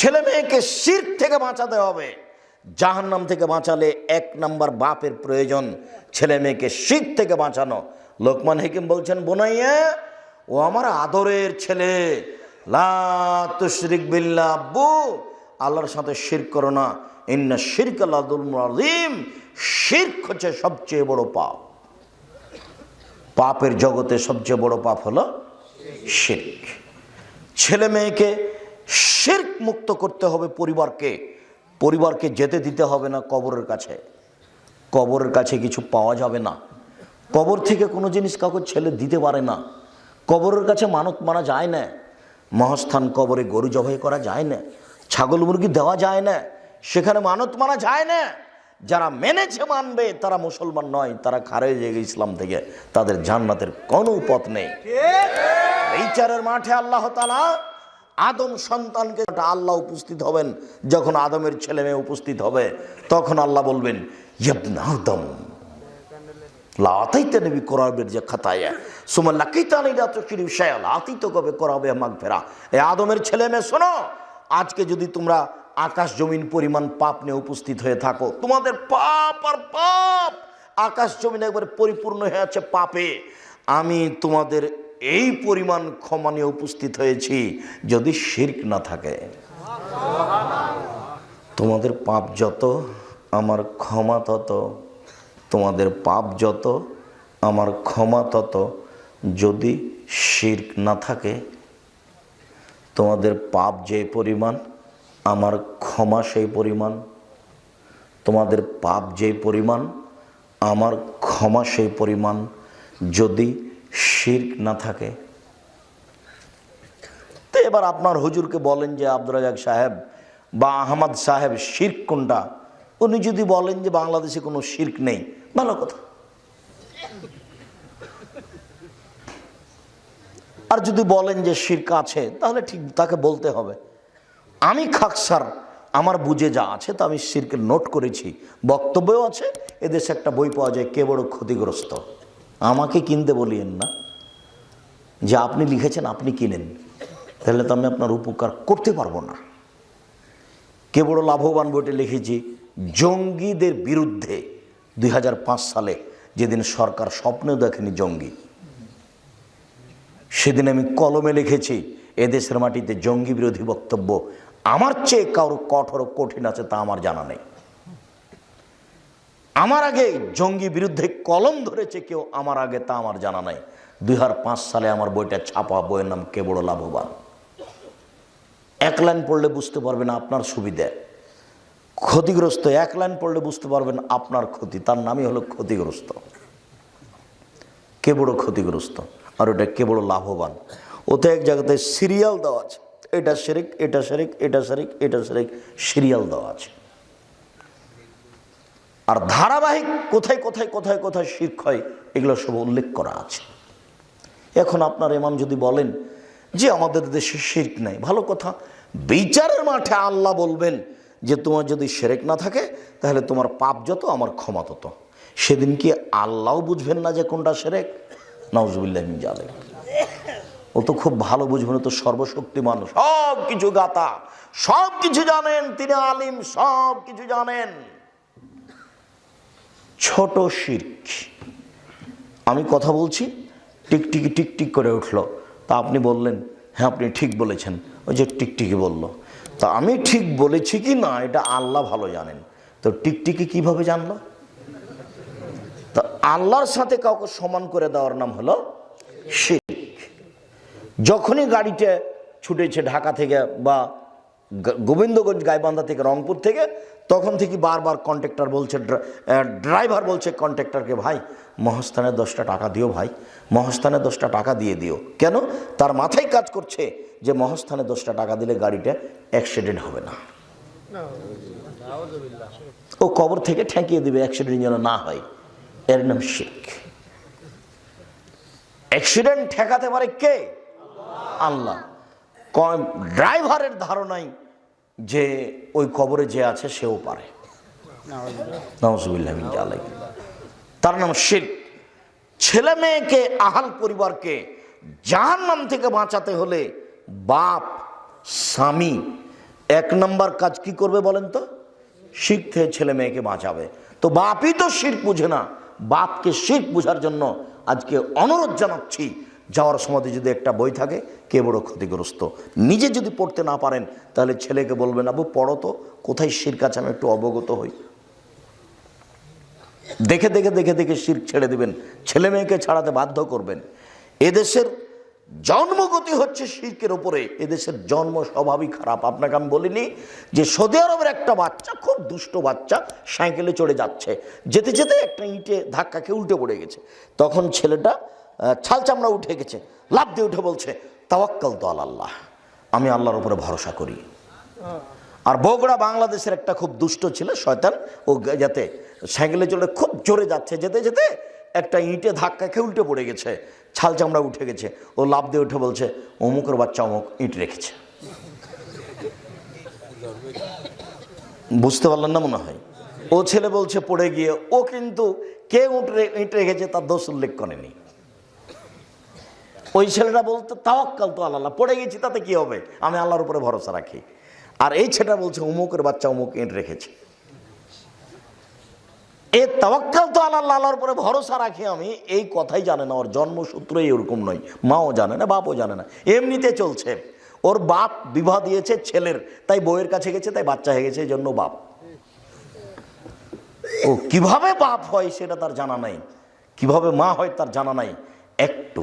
ছেলে মেয়েকে শির থেকে বাঁচাতে হবে। জাহান্নাম থেকে বাঁচালে এক নাম্বার বাপের প্রয়োজন, ছেলে মেয়েকে শির থেকে বাঁচানো। লোকমান হেকিম বলছেন, বোনাইয়া, ও আমার আদরের ছেলে। লা তুশরিক বিল্লাহ, আব্বু, আল্লাহর সাথে শির করো না। ইন্না শিরক আল্লাহুল আজিম শিরক হচ্ছে সবচেয়ে বড় পাপ। পাপের জগতে সবচেয়ে বড় পাপ হলো শিরক। ছেলে মেয়েকে শিরক মুক্ত করতে হবে পরিবারকে। পরিবারকে যেতে দিতে হবে না কবরের কাছে। কবরের কাছে কিছু পাওয়া যাবে না। কবর থেকে কোনো জিনিস কাউকে ছেলে দিতে পারে না। কবরের কাছে মানত মানা যায় না। মহাস্থান কবরে গরু জবাই করা যায় না। ছাগল মুরগি দেওয়া যায় না। সেখানে মানত মানা যায় না। যারা মেনেছে মানবে তারা মুসলমান নয় তারা খারে জেগে ইসলাম থেকে। তাদের জান্নাতের কোনো পথ নেই। বিচারের মাঠে আল্লাহ তালা আদম সন্তানকে আল্লাহ উপস্থিত হবেন, যখন আদমের ছেলে মেয়ে উপস্থিত হবে, তখন আল্লাহ বলবেন আদম কবে এ আদমের ছেলে মেয়ে, শোনো, আজকে যদি তোমরা আকাশ জমিন পরিমাণ পাপ নিয়ে উপস্থিত হয়ে থাকো, তোমাদের পাপ আর পাপ আকাশ জমিন একবারে পরিপূর্ণ হয়ে আছে পাপে, আমি তোমাদের এই পরিমাণ ক্ষমা নিয়ে উপস্থিত হয়েছি যদি শির্ক না থাকে। তোমাদের পাপ যত, আমার ক্ষমা তত, তোমাদের পাপ যত, আমার ক্ষমা তত। যদি শির্ক না থাকে, তোমাদের পাপ যে পরিমাণ, আমার ক্ষমা সেই পরিমাণ। তোমাদের পাপ যে পরিমাণ, আমার ক্ষমা সেই পরিমাণ। যদি শির্ক না থাকে। তো এবার আপনার হুজুরকে বলেন যে আব্দুল রাজাক সাহেব বা আহমদ সাহেব, শির্ক কোনটা? উনি যদি বলেন যে বাংলাদেশে কোনো শির্ক নেই, ভালো কথা। আর যদি বলেন যে শির্ক আছে, তাহলে ঠিক তাকে বলতে হবে। আমি খাকসার, আমার বুঝে যা আছে, তা আমি শিরকে নোট করেছি। বক্তব্যও আছে, এদেশে একটা বই পাওয়া যায়, কে বড় ক্ষতিগ্রস্ত? আমাকে কিনতে বলিয়েন না। যে আপনি লিখেছেন আপনি কিনেন। তাহলে তো আমি আপনার উপকার করতে পারব না। কে বড় লাভবান বইটা লিখেছি, জঙ্গিদের বিরুদ্ধে দুই হাজার পাঁচ সালে যেদিন সরকার স্বপ্নেও দেখেনি জঙ্গি, সেদিন আমি কলমে লিখেছি, এদেশের মাটিতে জঙ্গি বিরোধী বক্তব্য আমার চেয়ে কারও কঠোর কঠিন আছে তা আমার জানা নেই। আমার আগে জঙ্গি বিরুদ্ধে কলম ধরেছে কেউ, আমার আগে তা আমার জানা নাই। দুই হাজার পাঁচ সালে আমার বইটা ছাপা, বইয়ের নাম কে বড় লাভবান? এক লাইন পড়লে বুঝতে পারবেন আপনার সুবিধে। ক্ষতিগ্রস্ত, এক লাইন পড়লে বুঝতে পারবেন আপনার ক্ষতি। তার নামই হলো ক্ষতিগ্রস্ত। কে বড় ক্ষতিগ্রস্ত? আর ওটা কে বড় লাভবান? ওতে এক জায়গাতে সিরিয়াল দেওয়া আছে। এটা শেরিক এটা শেরিক এটা শেরিক এটা শেরিক সিরিয়াল দেওয়া আছে। আর ধারাবাহিক কোথায় কোথায় কোথায় কোথায় শির্ক হয়, এগুলো সব উল্লেখ করা আছে। এখন আপনার ইমাম যদি বলেন যে আমাদের দেশে শির্ক নাই, ভালো কথা, বিচারের মাঠে আল্লাহ বলবেন যে তোমার যদি সেরেক না থাকে, তাহলে তোমার পাপ যত, আমার ক্ষমা তত। সেদিন কি আল্লাহও বুঝবেন না যে কোনটা সেরেক নওয়াজবিল্লাহ জালে ও তো খুব ভালো বুঝবেন তো সর্বশক্তি মানুষ, সব কিছু গাতা, সব কিছু জানেন, তিনি আলিম, সব কিছু জানেন। ছোট শির্ক। আমি কথা বলছি টিকটিকি টিকটিক করে উঠল। তা আপনি বললেন হ্যাঁ আপনি ঠিক বলেছেন। ওই যে টিকটিকি বলল। তা আমি ঠিক বলেছি কি না, এটা আল্লাহ ভালো জানেন। তো টিকটিকি কীভাবে জানলো? তা আল্লাহর সাথে কাউকে সমান করে দেওয়ার নাম হলো শির্ক। যখনই গাড়িটা ছুটেছে ঢাকা থেকে বা গোবিন্দগঞ্জ গাইবান্ধা থেকে রংপুর থেকে, তখন থেকে বারবার কন্ট্রাক্টর বলছে ড্রাইভার বলছে কন্ট্রাক্টরকে, ভাই, মহাস্থানে দশটা টাকা দিও ভাই, মহাস্থানে দশটা টাকা দিয়ে দিও। কেন? তার মাথায় কাজ করছে যে মহাস্থানে দশটা টাকা দিলে গাড়িটা অ্যাক্সিডেন্ট হবে না। ও কবর থেকে ঠেকিয়ে দিবে, অ্যাক্সিডেন্ট যেন না হয়। এর নাম শিখ অ্যাক্সিডেন্ট ঠেকাতে পারে কে? আল্লাহ। ড্রাইভারের ধারণাই যে ওই কবরে যে আছে, সেও পারে। তার নাম শির। ছেলে মেয়েকে, আহাল পরিবারকে যার জাহান্নাম থেকে বাঁচাতে হলে বাপ, স্বামী এক নম্বর কাজ কি করবে বলেন তো? শিখ থেকে ছেলে মেয়েকে বাঁচাবে। তো বাপই তো শির বুঝে না। বাপকে শিখ বুঝার জন্য আজকে অনুরোধ জানাচ্ছি যাওয়ার সময় যদি একটা বই থাকে, কে বড় ক্ষতিগ্রস্ত? নিজে যদি পড়তে না পারেন, তাহলে ছেলেকে বলবেন, আবু, পড়ো তো, কোথায় শির কাছে আমি একটু অবগত হই? দেখে দেখে দেখে দেখে শির ছেড়ে দেবেন। ছেলে মেয়েকে ছাড়াতে বাধ্য করবেন। এদেশের জন্মগতি হচ্ছে শির্কের ওপরে এদেশের জন্ম স্বভাবই খারাপ। আপনাকে আমি বলিনি যে সৌদি আরবের একটা বাচ্চা, খুব দুষ্ট বাচ্চা, সাইকেলে চড়ে যাচ্ছে। যেতে যেতে একটা ইঁটে ধাক্কা খেয়ে উল্টে পড়ে গেছে। তখন ছেলেটা ছাল চামড়া উঠে গেছে লাভ দিয়ে উঠে বলছে, তাওয়াক্কাল তো আল্লাহ, আমি আল্লাহর উপরে ভরসা করি। আর বগুড়া বাংলাদেশের একটা খুব দুষ্ট ছিল, শয়তান, ও যাতে সাইকেলে চলে খুব জোরে যাচ্ছে, যেতে যেতে একটা ইঁটে ধাক্কা খেয়ে উল্টে পড়ে গেছে। ছাল চামড়া উঠে গেছে। ও লাভ দিয়ে উঠে বলছে, অমুকের বাচ্চা অমুক ইঁট রেখেছে। বুঝতে পারলেন না মনে হয়? ও ছেলে বলছে, পড়ে গিয়ে। ও কিন্তু কে উঠ ইঁট রেখেছে তার দোষ উল্লেখ করেনি। ওই ছেলেটা বলতো, তাওয়াক্কাল তো আল্লাহ, পড়ে গেছি, তাতে কি হবে? আমি আল্লাহর উপরে ভরসা রাখি। আর এই ছেলেটা বলছে, অমুকের বাচ্চা অমুক ইঁট রেখেছে। এ তাওয়াক্কাল তো আল্লাহ আল্লাহর পরে ভরসা রাখি আমি, এই কথাই জানে না, ওর জন্মসূত্রই এরকম নয়, মাও জানে না, বাপও জানে না, এমনিতে চলছে, ওর বাপ বিবাহ দিয়েছে ছেলের, তাই বউয়ের কাছে গেছে, তাই বাচ্চা হয়ে গেছে, এই জন্য বাপ। ও, কীভাবে বাপ হয় সেটা তার জানা নাই, কীভাবে মা হয় তার জানা নাই, একটু